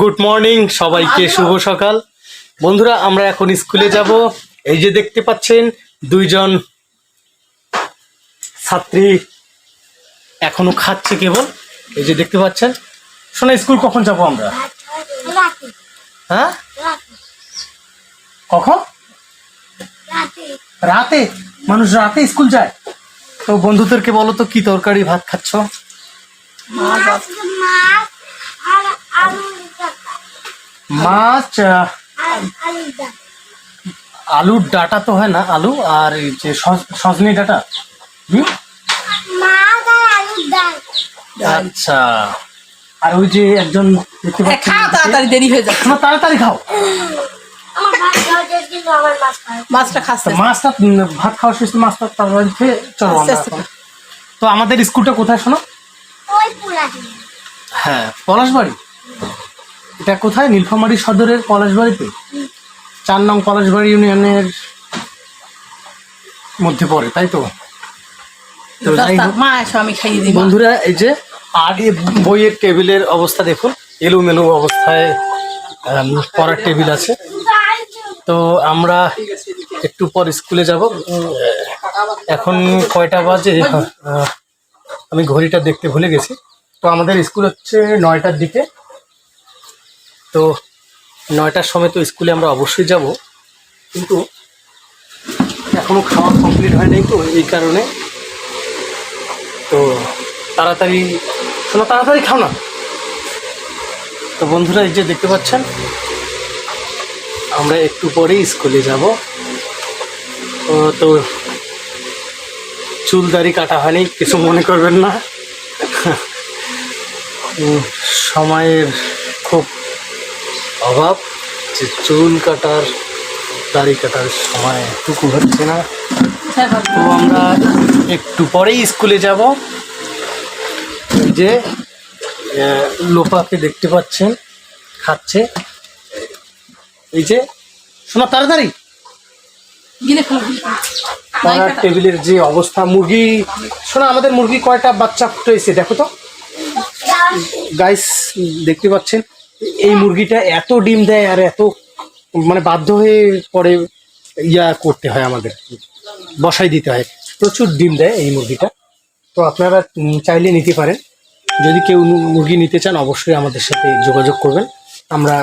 Good morning সবাইকে শুভ সকাল। বন্ধুরা আমরা এখন স্কুলে যাব। এই যে দেখতে পাচ্ছেন দুইজন ছাত্রী এখনও খাচ্ছে কেবল। এই যে দেখতে পাচ্ছেন। শোনা স্কুল কখন যাব আমরা? হ্যাঁ? কখন? রাতে। মানুষ রাতে স্কুল যায়? তো বন্ধুদেরকে বলো তো কি তরকারি ভাত খাচ্ছ? মাছ মাছ আলুর ডাটা তো হয় না আলু আর যে সজ- সজনে ডাটা? হুম? আচ্ছা। আর ওই যে একজন দেখতে হ্যাঁ, খাও তাড়াতাড়ি দেরি হয়ে যাচ্ছে। তোমরা তাড়াতাড়ি খাও। মাছটা খাচ্ছে মাছটা ভাত খাওয়া শেষ মাছটা তাড়াতাড়ি খেয়ে চলো আমরা তো আমাদের স্কুলটা কোথায় শোনো? হ্যাঁ পলাশবাড়ি? এটা কোথায়? নীলফামারী সদরের পলাশবাড়িতে? চার নং পলাশবাড়ি ইউনিয়নের মধ্যে পড়ে তাই তো। বন্ধুরা এই যে আগে বইয়ের টেবিলের অবস্থা দেখুন এলোমেলো অবস্থায় পড়ার টেবিল আছে। তো আমরা একটু পর স্কুলে যাব। এখন কয়টা বাজে? আমি ঘড়িটা দেখতে ভুলে গেছি। তো আমাদের স্কুল হচ্ছে নয়টার দিকে। তো নয়টার সময় তো স্কুলে আমরা অবশ্যই যাব। কিন্তু এখনও খাওয়া কমপ্লিট হয় নাই তো, এই কারণে। তো তাড়াতাড়ি, শোনো, তাড়াতাড়ি খাও না। তো বন্ধুরা, এই যে দেখতে পাচ্ছেন, আমরা একটু পরেই স্কুলে যাব। তো চুল দাড়ি কাটা হয়নি, কিছু মনে করবেন না। সময়ের খুব অভাব যে চুল কাটার দাড়ি কাটার সময় টুকু হচ্ছে না। তো আমরা একটু পরেই স্কুলে যাব। এই যে লোপাকে দেখতে পাচ্ছেন খাচ্ছে। এই যে শোনা তাড়াতাড়ি। টেবিলের যে অবস্থা মুরগি শোনা আমাদের মুরগি কয়টা বাচ্চা ফুটেছে দেখো তো। গাইস দেখতে পাচ্ছেন এই মুরগিটা এত ডিম দেয় আর এত মানে বাধ্য হয়ে পরে ইয়া করতে হয় আমাদের, বসাই দিতে হয়। প্রচুর ডিম দেয় এই মুরগিটা। তো আপনারা চাইলে নিতে পারেন। যদি কেউ মুরগি নিতে চান, অবশ্যই আমাদের সাথে যোগাযোগ করবেন। আমরা,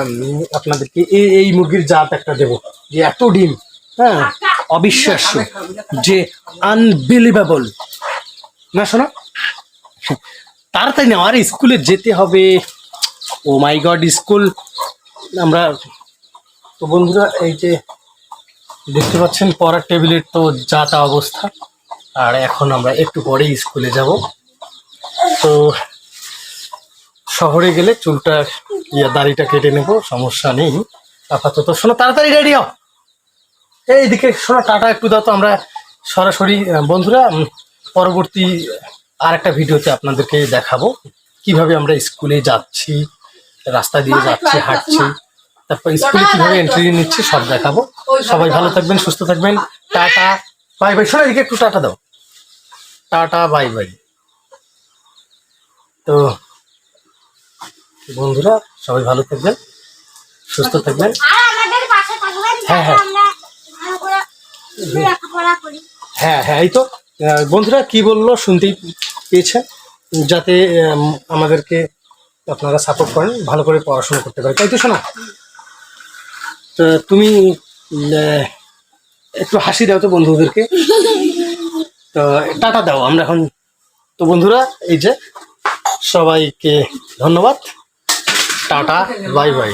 আপনাদেরকে এই এই মুরগির জাত একটা দেব যে এত ডিম হ্যাঁ অবিশ্বাস্য, যে আনবিলিভেবল না শোনা? তাড়াতাড়ি না আর স্কুলে যেতে হবে। Oh my god, school. আমরা তো বন্ধুরা, এই যে দেখতে পাচ্ছেন, পড়ার টেবিলের তো যা তা অবস্থা। আর এখন আমরা একটু পরেই স্কুলে যাব। তো শহরে গেলে চুলটা, ইয়া, দাড়িটা কেটে নেব, সমস্যা নেই। আপাতত শোনো, তাড়াতাড়ি রেডি হও। এইদিকে শোনো, টাটা একটু দাও তো আমরা সরাসরি বন্ধুরা পরবর্তী আর একটা ভিডিওতে আপনাদেরকে দেখাবো। কীভাবে আমরা স্কুলে যাচ্ছি রাস্তা দিয়ে যাচ্ছি হাঁটছি। তারপর স্কুলে কীভাবে এন্ট্রি নিচ্ছি সব দেখাবো। সবাই ভালো থাকবেন সুস্থ থাকবেন। Tata bye bye. শোনো এদিকে একটু টাটা দাও। Tata bye bye. তো বন্ধুরা সবাই ভালো থাকবেন সুস্থ থাকবেন। পাশে থাকবেন হ্যাঁ, হ্যাঁ। হ্যাঁ হ্যাঁ এই তো। বন্ধুরা কি বলল শুনতেই পেয়েছেন? যাতে আমাদেরকে আপনারা সাপোর্ট করেন, ভালো করে পড়াশোনা করতে পারে তাই তো শোনা তো তুমি একটু হাসি দাও তো বন্ধুদেরকে। তো, টাটা দাও, আমরা এখন, তো বন্ধুরা, এই যে, সবাইকে ধন্যবাদ। Tata, bye bye.